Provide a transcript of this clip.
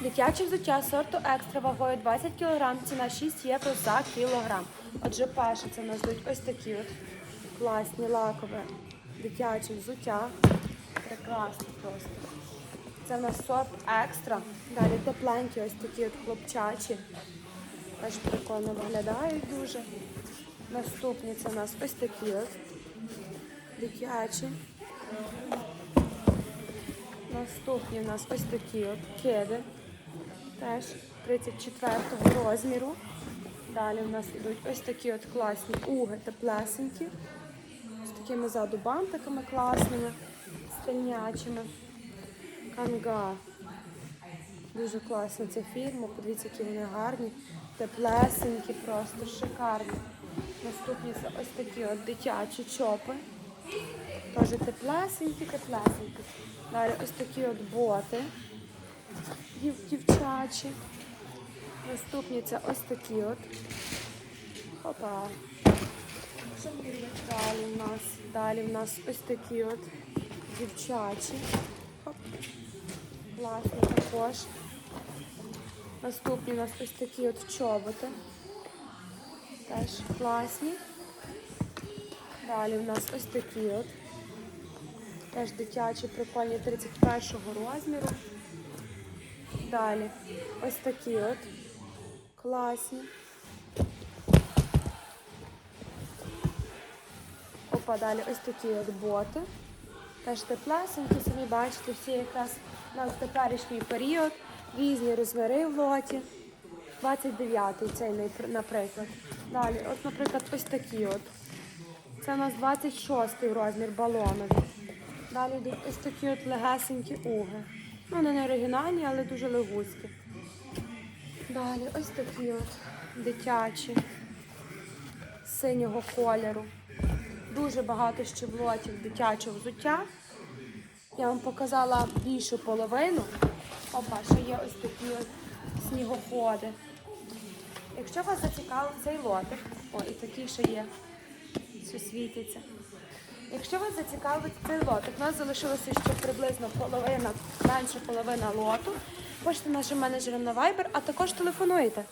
Дитяче взуття сорту екстра вагою 20 кг, ціна 6 євро за кілограм. Отже, перше це в нас будуть ось такі от класні лакове дитяче взуття. Прекрасно просто. Це в нас сорт екстра. Далі тепленькі ось такі от хлопчачі. Теж прикольно виглядають дуже. Наступні це у нас ось такі от дитячі. Наступні у нас ось такі от кеди. Теж 34-го розміру. Далі у нас йдуть ось такі от класні уги теплесенькі. З такими ззаду бантиками класними, стильнячими. Канга. Дуже класна ця фірма. Подивіться, які вони гарні. Теплесенькі, просто шикарні. Наступні ось такі от дитячі чопи. Теж теплесенькі, теплесенькі. Далі ось такі от боти дівчачі. Наступні це ось такі от. Хопа. Далі в нас, далі в нас ось такі от дівчачі. Хоп. Класні також. Наступні у нас ось такі от чоботи. Теж класні. Далі в нас ось такі от. Теж дитячі, прикольні 31-го розміру. Далі ось такі от. Класні. Опа, далі ось такі от боти. Теж теплесенькі, самі бачите, всі якраз на теперішній період. Різні розміри в лоті. 29-й цей, наприклад. Далі, от, наприклад, ось такі от. Це у нас 26-й розмір балонові. Далі йдуть ось такі от легесенькі уги. Ну, вони не оригінальні, але дуже легуські. Далі ось такі от дитячі синього кольору. Дуже багато ще блотів дитячого взуття. Я вам показала більшу половину. Опа, ще є ось такі от снігоходи. Якщо вас зацікавив цей лотик, о, і такі ще є, що світяться. Якщо вас зацікавить цей лотик, у нас залишилося ще приблизно половина, менше половина лоту. Пишете нашим менеджерам на Viber, а також телефонуйте.